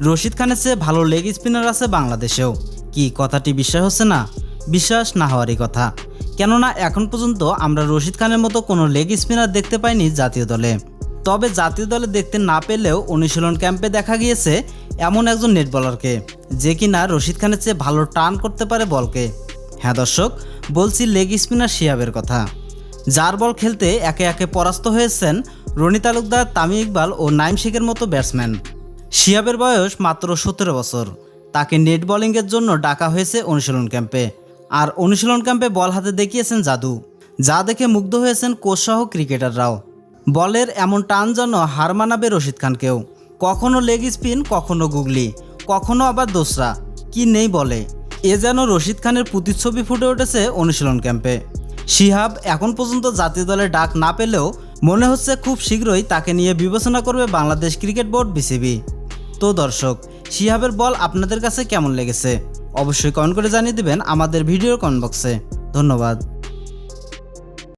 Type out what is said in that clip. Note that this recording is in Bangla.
রশিদ খানের চেয়ে ভালো লেগ স্পিনার আছে বাংলাদেশেও। কি কথাটি বিশ্বাস হচ্ছে না? বিশ্বাস না হওয়ারই কথা। কেননা এখন পর্যন্ত আমরা রশিদ খানের মতো কোনো লেগ স্পিনার দেখতে পাইনি জাতীয় দলে। তবে জাতীয় দলে দেখতে না পেলেও অনুশীলন ক্যাম্পে দেখা গিয়েছে এমন একজন নেট বলারকে যে কিনা রশিদ খানের চেয়ে ভালো টার্ন করতে পারে বলকে। হ্যাঁ দর্শক, বলছি লেগ স্পিনার শিয়াবের কথা। যার বল খেলতে একে একে পরাস্ত হয়েছেন রনি তালুকদার, তামিম ইকবাল ও নাইম শেখের মতো ব্যাটসম্যান শিয়াবের বয়স মাত্র সতেরো বছর। তাকে নেট বোলিংয়ের জন্য ডাকা হয়েছে অনুশীলন ক্যাম্পে। আর অনুশীলন ক্যাম্পে বল হাতে দেখিয়েছেন জাদু। যা দেখে মুগ্ধ হয়েছেন কোচসহ ক্রিকেটাররাও। বলের এমন টান যেন হার মানাবে রশিদ খানকেও। কখনো লেগ স্পিন, কখনো গুগলি, কখনো আবার দোসরা। কি নেই বলে? এ যেন রশিদ খানের প্রতিচ্ছবি ফুটে উঠেছে অনুশীলন ক্যাম্পে। শিহাব এখন পর্যন্ত জাতীয় দলে ডাক না পেলেও মনে হচ্ছে খুব শীঘ্রই তাকে নিয়ে বিবেচনা করবে বাংলাদেশ ক্রিকেট বোর্ড বিসিবি। তো দর্শক, শিহাবের বল আপনাদের কাছে কেমন লেগেছে? অবশ্যই কমেন্ট করে জানিয়ে দেবেন আমাদের ভিডিওর কমেন্ট বক্সে। ধন্যবাদ।